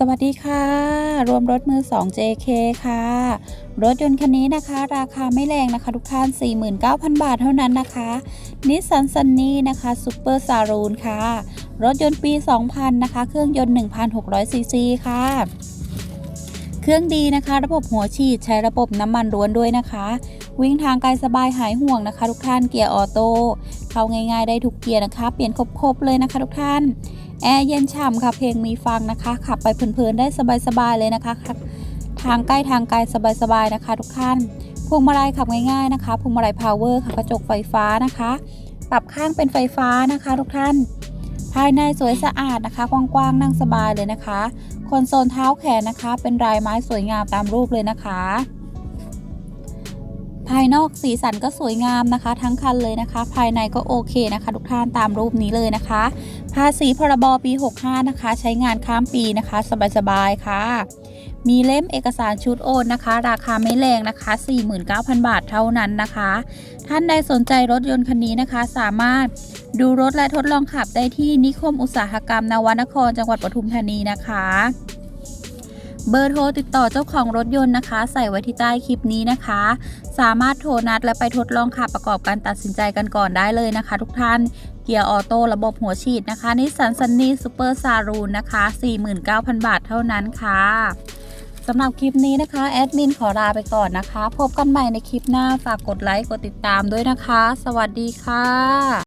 สวัสดีค่ะ รวมรถมือ 2 JK ค่ะ รถยนต์คันนี้นะคะ ราคาไม่แรงนะคะ ทุกท่าน 49,000 บาทเท่านั้นนะคะนิสสันซันนี่นะคะซูเปอร์ซารูนค่ะ รถยนต์ปี 2000 นะคะ เครื่องยนต์ 1,600ซีซีค่ะ เครื่องดีนะคะ ระบบหัวฉีดใช้ระบบน้ำมันล้วนด้วยนะคะ วิ่งทางไกลสบายหายห่วงนะคะ ทุกท่านเกียร์ออโต้เข้าง่ายๆได้ทุกเกียร์นะคะ เปลี่ยนครบๆเลยนะคะ ทุกท่านแอร์เย็นฉ่ำค่ะเพลงมีฟังนะคะ ขับไปเพลินๆได้สบายๆเลยนะคะครับทางใกล้ทางไกลสบายๆนะคะ ทุกท่านพวงมาลัยขับง่ายๆนะคะพวงมาลัยพาวเวอร์ค่ะกระจกไฟฟ้านะคะ ปรับข้างเป็นไฟฟ้านะคะ ทุกท่าน ภายในสวยสะอาดนะคะ กว้างๆนั่งสบายเลยนะคะคอนโซลเท้าแขนนะคะ เป็นลายไม้สวยงามตามรูปเลยนะคะ ภายนอกสีสันก็สวยงามนะคะ ทั้งคันเลยนะคะ ภายในก็โอเคนะคะ ทุกท่านตามรูปนี้เลยนะคะ ภาษีพรบปี 65 นะคะ ใช้งานข้ามปีนะคะ สบายๆค่ะ มีเล่มเอกสารชุดโอนนะคะ ราคาไม่แรงนะคะ 49,000 บาทเท่านั้นนะคะ ท่านใดสนใจรถยนต์คันนี้นะคะ สามารถ ดูรถและทดลองขับได้ที่นิคมอุตสาหกรรมนวนครจังหวัดปทุมธานีนะคะ เบอร์โทรติดต่อเจ้าของรถยนต์นะคะ ใส่ไว้ที่ใต้คลิปนี้นะคะ สามารถโทรนัดและไปทดลองขับประกอบการตัดสินใจกันก่อนได้เลยนะคะ ทุกท่านเกียร์ออโต้ระบบหัวฉีดนะคะนิสสันซันนี่ซูเปอร์ซารูนนะคะ 49,000 บาทเท่านั้นค่ะสำหรับคลิปนี้นะคะ แอดมินขอลาไปก่อนนะคะ พบกันใหม่ในคลิปหน้าฝากกดไลค์ กดติดตามด้วยนะคะ สวัสดีค่ะ